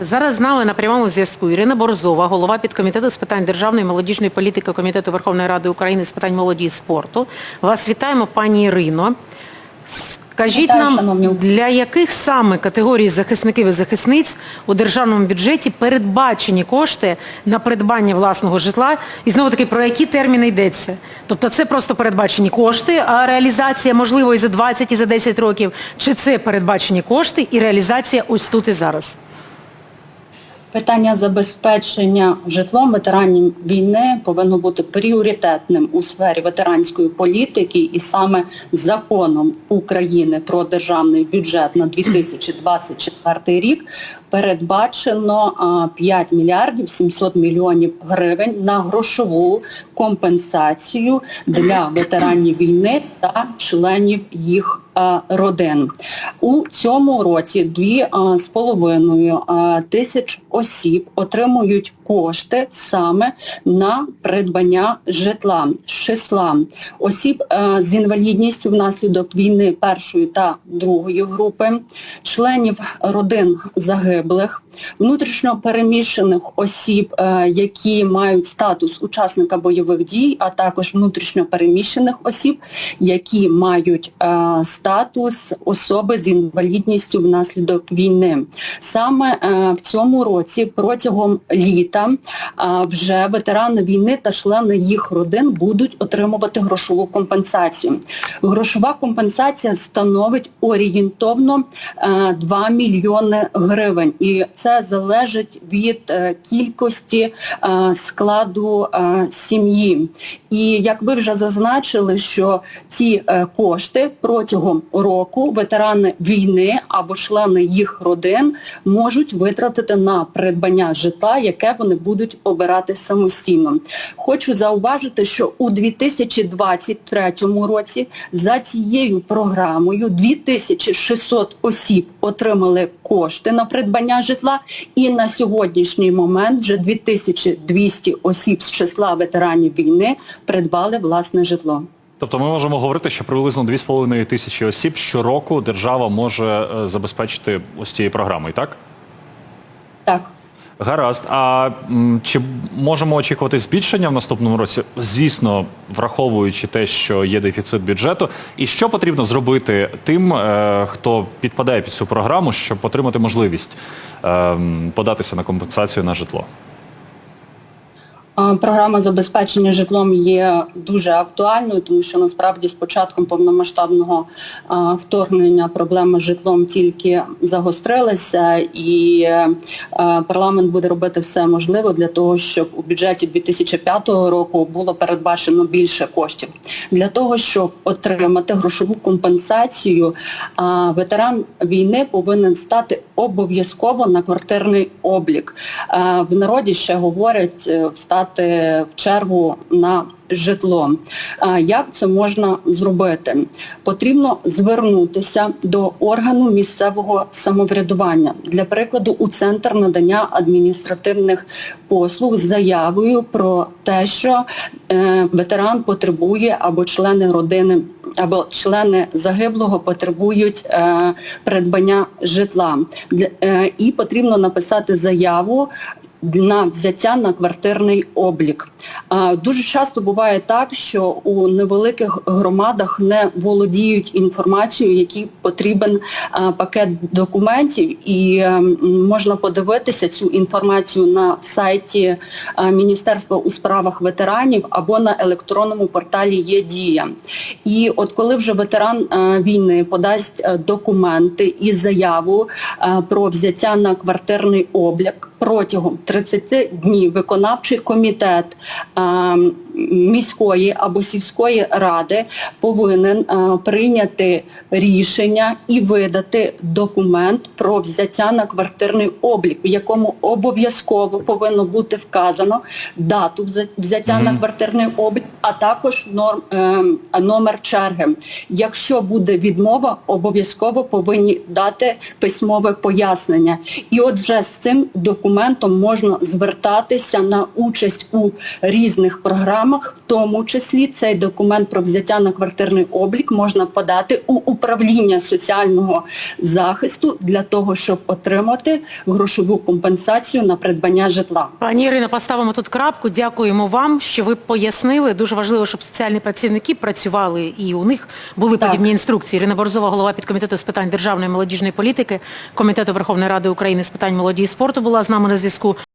Зараз з нами на прямому зв'язку Ірина Борзова, голова підкомітету з питань державної молодіжної політики Комітету Верховної Ради України з питань молоді і спорту. Вас вітаємо, пані Ірино. Скажіть Вітаю, нам, шановні. для яких саме категорій захисників і захисниць у державному бюджеті передбачені кошти на придбання власного житла? І знову таки, про які терміни йдеться? Тобто це просто передбачені кошти, а реалізація можливо і за 20, і за 10 років? Чи це передбачені кошти і реалізація ось тут і зараз? Питання забезпечення житлом ветеранів війни повинно бути пріоритетним у сфері ветеранської політики і саме законом України про державний бюджет на 2024 рік передбачено 5 мільярдів 700 мільйонів гривень на грошову компенсацію для ветеранів війни та членів їх родин. У цьому році дві а, з половиною а, тисяч осіб отримують кошти саме на придбання житла з числа осіб е, з інвалідністю внаслідок війни першої та другої групи, членів родин загиблих, внутрішньо переміщених осіб, е, які мають статус учасника бойових дій, а також внутрішньо переміщених осіб, які мають е, статус особи з інвалідністю внаслідок війни. Саме е, в цьому році протягом літа е, вже ветерани війни та члени їх родин будуть отримувати грошову компенсацію. Грошова компенсація становить орієнтовно е, 2 мільйони гривень. І це залежить від е, кількості е, складу е, сім'ї. І як ви вже зазначили, що ці е, кошти протягом року ветерани війни або члени їх родин можуть витратити на придбання житла, яке вони будуть обирати самостійно. Хочу зауважити, що у 2023 році за цією програмою 2600 осіб отримали кошти на придбання житла і на сьогоднішній момент вже 2200 осіб з числа ветеранів війни придбали власне житло. Тобто ми можемо говорити, що приблизно 2,5 тисячі осіб щороку держава може е, забезпечити ось цією програмою, так? Так. Гаразд. А м, чи можемо очікувати збільшення в наступному році? Звісно, враховуючи те, що є дефіцит бюджету. І що потрібно зробити тим, е, хто підпадає під цю програму, щоб отримати можливість е, податися на компенсацію на житло? Програма забезпечення житлом є дуже актуальною, тому що насправді з початком повномасштабного вторгнення проблема з житлом тільки загострилася і е, парламент буде робити все можливе для того, щоб у бюджеті 2005 року було передбачено більше коштів. Для того, щоб отримати грошову компенсацію, ветеран війни повинен стати обов'язково на квартирний облік. В народі ще говорять е, встати в чергу на житло. Як це можна зробити? Потрібно звернутися до органу місцевого самоврядування. Для прикладу, у центр надання адміністративних послуг з заявою про те, що е, ветеран потребує або члени родини або члени загиблого потребують е, придбання житла. Е, і потрібно написати заяву на взяття на квартирний облік. Дуже часто буває так, що у невеликих громадах не володіють інформацією, який потрібен пакет документів, і е, можна подивитися цю інформацію на сайті Міністерства у справах ветеранів або на електронному порталі є дія. І от коли вже ветеран війни подасть е, документи і заяву про взяття на квартирний облік, протягом 30 днів виконавчий комітет а, міської або сільської ради повинен прийняти рішення і видати документ про взяття на квартирний облік, в якому обов'язково повинно бути вказано дату взя- взяття на квартирний облік, а також норм, е, номер черги. Якщо буде відмова, обов'язково повинні дати письмове пояснення. І от вже з цим документом можна звертатися на участь у різних програмах проблемах, в тому числі цей документ про взяття на квартирний облік можна подати у управління соціального захисту для того, щоб отримати грошову компенсацію на придбання житла. Пані Ірино, поставимо тут крапку. Дякуємо вам, що ви пояснили. Дуже важливо, щоб соціальні працівники працювали і у них були Так. подібні інструкції. Ірина Борзова, голова підкомітету з питань державної молодіжної політики, Комітету Верховної Ради України з питань молоді і спорту була з нами на зв'язку.